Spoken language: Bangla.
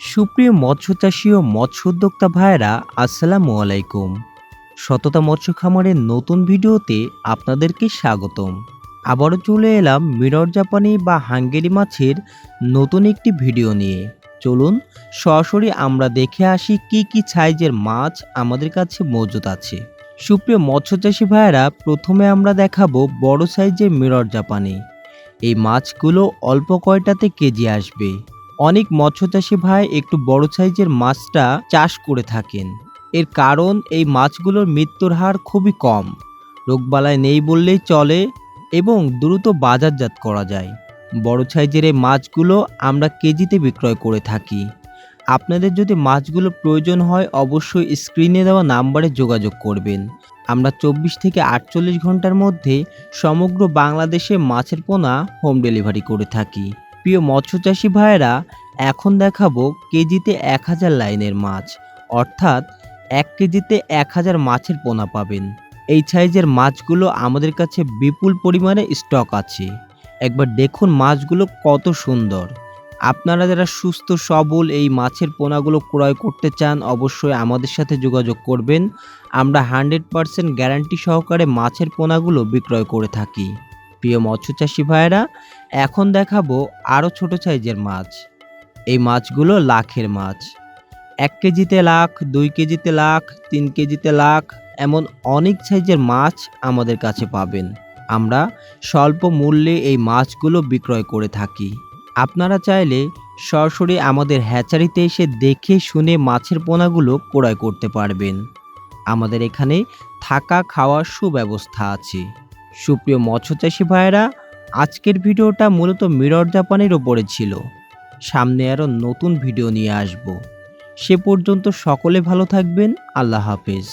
সুপ্রিয় মৎস্যচাষী ও মৎস্য উদ্যোক্তা ভাইয়েরা, আসসালামু আলাইকুম। সততা মৎস্য খামারের নতুন ভিডিওতে আপনাদেরকে স্বাগতম। আবারও চলে এলাম মিরর জাপানি বা হাঙ্গেরি মাছের নতুন একটি ভিডিও নিয়ে। চলুন, সরাসরি আমরা দেখে আসি কি কি সাইজের মাছ আমাদের কাছে মজুদ আছে। সুপ্রিয় মৎস্যচাষী ভাইয়েরা, প্রথমে আমরা দেখাবো বড় সাইজের মিরর জাপানি। এই মাছগুলো অল্প কয়টাতে কেজি আসবে? অনেক মৎস্যচাষী ভাই একটু বড় সাইজের মাছটা চাষ করে থাকেন। এর কারণ, এই মাছগুলোর মৃত্যুর হার খুবই কম। রোগবালায় নেই বললেই চলে এবং দ্রুত বাজারজাত করা যায়। বড় সাইজের এই মাছগুলো আমরা কেজিতে বিক্রয় করে থাকি। আপনাদের যদি মাছগুলো প্রয়োজন হয়, অবশ্যই স্ক্রিনে দেওয়া নাম্বারে যোগাযোগ করবেন। আমরা চব্বিশ থেকে আটচল্লিশ ঘণ্টার মধ্যে সমগ্র বাংলাদেশে মাছের পোনা হোম ডেলিভারি করে থাকি। প্রিয় মৎস্যচাষী ভাইয়েরা, এখন দেখাবো কেজিতে এক হাজার লাইনের মাছ। অর্থাৎ এক কেজিতে এক হাজার মাছের পোনা পাবেন। এই সাইজের মাছগুলো আমাদের কাছে বিপুল পরিমাণে স্টক আছে। একবার দেখুন মাছগুলো কত সুন্দর। আপনারা যারা সুস্থ, সবল এই মাছের পোনাগুলো ক্রয় করতে চান, অবশ্যই আমাদের সাথে যোগাযোগ করবেন। আমরা হান্ড্রেড পারসেন্ট গ্যারান্টি সহকারে মাছের পোনাগুলো বিক্রয় করে থাকি। প্রিয় মৎস্যচাষী ভাইয়েরা, এখন দেখাবো আরও ছোট সাইজের মাছ। এই মাছগুলো লাখের মাছ। এক কেজিতে লাখ, দুই কেজিতে লাখ, তিন কেজিতে লাখ, এমন অনেক সাইজের মাছ আমাদের কাছে পাবেন। আমরা স্বল্প মূল্যে এই মাছগুলো বিক্রয় করে থাকি। আপনারা চাইলে সরাসরি আমাদের হ্যাচারিতে এসে দেখে শুনে মাছের পোনাগুলো ক্রয় করতে পারবেন। আমাদের এখানে থাকা খাওয়ার সুব্যবস্থা আছে। সুপ্রিয় মৎস্য মৎস্যচাষী ভাইয়েরা, আজকের ভিডিওটা মূলত মিরর জাপানের ওপরে ছিল। সামনে আরও নতুন ভিডিও নিয়ে আসব। সে পর্যন্ত সকলে ভালো থাকবেন। আল্লাহ হাফেজ।